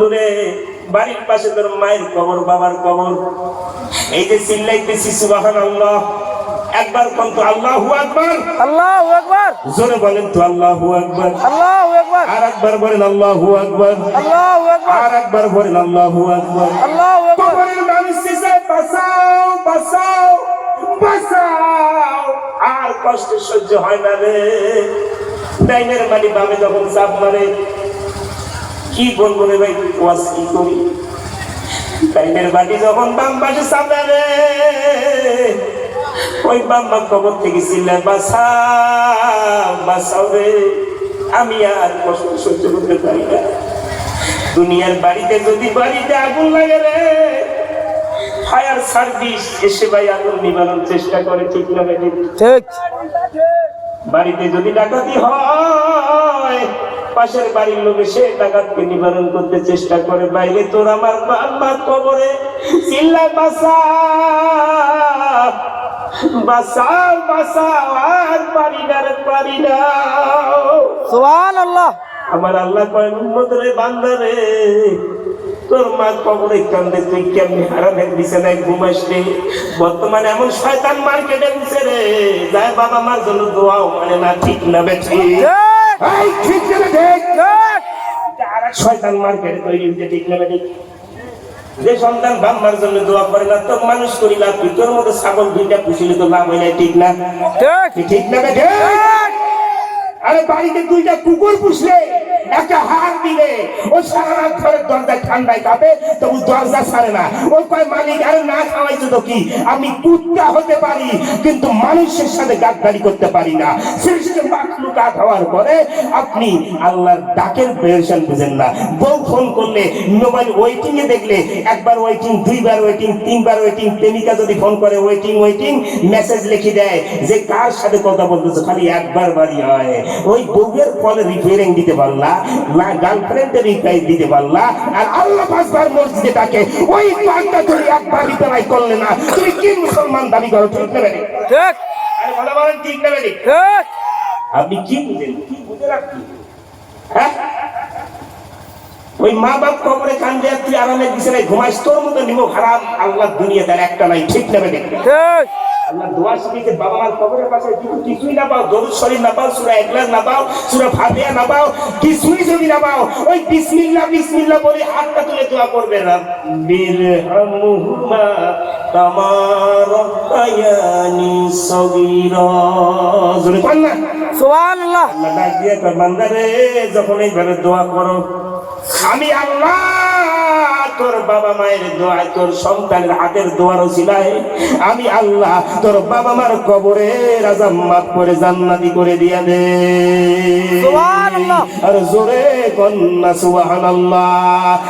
দূরে বাড়ির পাশে তোর মায়ের কবর বাবার কবর। এই যে চিল্লাইতেছি সুবাহান আল্লাহ একবার কোন তো আল্লাহু আকবার। আল্লাহু আকবার। জোরে বলেন তো আল্লাহু আকবার। আল্লাহু আকবার। আর একবার বলেন আল্লাহু আকবার। আল্লাহু আকবার। আর একবার বলেন আল্লাহু আকবার। আল্লাহু আকবার। কবরের মানুষ বাঁচাও বাঁচাও বাঁচাও। আর কষ্ট সহ্য হয় না রে। ডাইনের মালি বামে যখন চাপ মারে কি বলব রে ভাই ওয়াজ কি করি ডাইনের বাড়ি যখন বাম পাশে রে ওই বাম বাম কবর থেকে চিল্লায় বাঁচাও বাঁচাও রে। আমি আর কষ্ট সহ্য করতে পারি না। দুনিয়ার বাড়িতে যদি বাড়িতে আগুন লাগে রে ফায়ার সার্ভিস এসে ভাই আগুন নিবানোর চেষ্টা করে ঠিক না? ঠিক। বাড়িতে যদি ডাকাতি হয় পাশের বাড়ির লোক এসে ডাকাতকে নিবারণ করতে চেষ্টা করে। বাইরে তোর আমার বাবা কবরে। চিল্লা বাসা বাসাও বাসাও আর পারি না পারি না। সুবহানাল্লাহ। আমার আল্লাহ কয় উম্মত রে বান্দা রে তোর মা কবরে কান্দে তুই কেমনি হারামের বিছানায় ঘুমাস রে? বর্তমানে এমন শয়তান মার্কেটে উঠছে রে যায় বাবা মার জন্য দোয়াও মানে না ঠিক না বেঠি ঠিক। এই ঠিক না ঠিক এক শয়তান মার্কেট তৈরি হয়েছে ঠিক না ঠিক যে সন্তান বাম্মার জন্য দোয়া করে না তোর মানুষ করি লাভ তুই তোর মতো ছাগল দুইটা পুষিলে তো লাভ হয় না ঠিক না? ঠিক না ঠিক আরে বাড়িতে দুইটা কুকুর পুষলে। একটা দিলে ও সারা ঘরের দরজায় ঠান্ডায় কাঁপে, তবু দরজা ছাড়ে না। ও কয়, মালিক না তো কি? আমি কুত্তা হতে পারি, কিন্তু মানুষের সাথে করতে পারি না। হওয়ার পরে আপনি আল্লাহর ডাকের প্রয়োজন বুঝেন না। বউ ফোন করলে, মোবাইল ওয়েটিং এ দেখলে, একবার ওয়েটিং দুইবার ওয়েটিং তিনবার ওয়েটিং প্রেমিকা যদি ফোন করে ওয়েটিং ওয়েটিং মেসেজ লিখে দেয় যে, কার সাথে কথা বলতেছে? খালি একবার বাড়ি হয়। ওই বউয়ের ফলে রিপেয়ারিং দিতে পারলা। গার্লফ্রেন্ডের রিপ্লাই দিতে পারলা। আর আল্লাহ পাঁচবার ওই পাঁচটা তুমি একবার রিপ্লাই করলে না। তুমি কি মুসলমান দাবি করো ঠিক নেবে ঠিক। আরে বলা বলেন ঠিক নেবে ঠিক। আপনি কি বুঝেন? কি বুঝে হ্যাঁ? ওই মা বাপ কবরে আর তুই আরামে ঘুমাইস তোর মতো নিমো খারাপ আল্লাহ দুনিয়া তার একটা নাই ঠিক নেবে ঠিক। আল্লাহ দোয়া শিখিয়েছে বাবা মার কবরের পাশে কিছু কিছুই না পাও দরুদ শরীফ না পাও সুরা একলাস না পাও সুরা ফাতিহা না পাও কিছুই যদি না পাও ওই বিসমিল্লাহ বিসমিল্লাহ বলে হাতটা তুলে দোয়া করবে রাব্বির হামহুমা কামা রাব্বায়ানি সগীরা। জোরে কোন না। সুবহানাল্লাহ। আল্লাহ ডাক দিয়ে বান্দারে যখন এইভাবে দোয়া করো আমি আল্লাহ তোর বাবা মায়ের দোয়া তোর সন্তানের হাতের দোয়ারও ছিলাই। আমি আল্লাহ তোর বাবা মার কবরে রাজা মাত করে জান্নাতি করে দিয়া দে। আর জোরে কন্যা সুবাহ আল্লাহ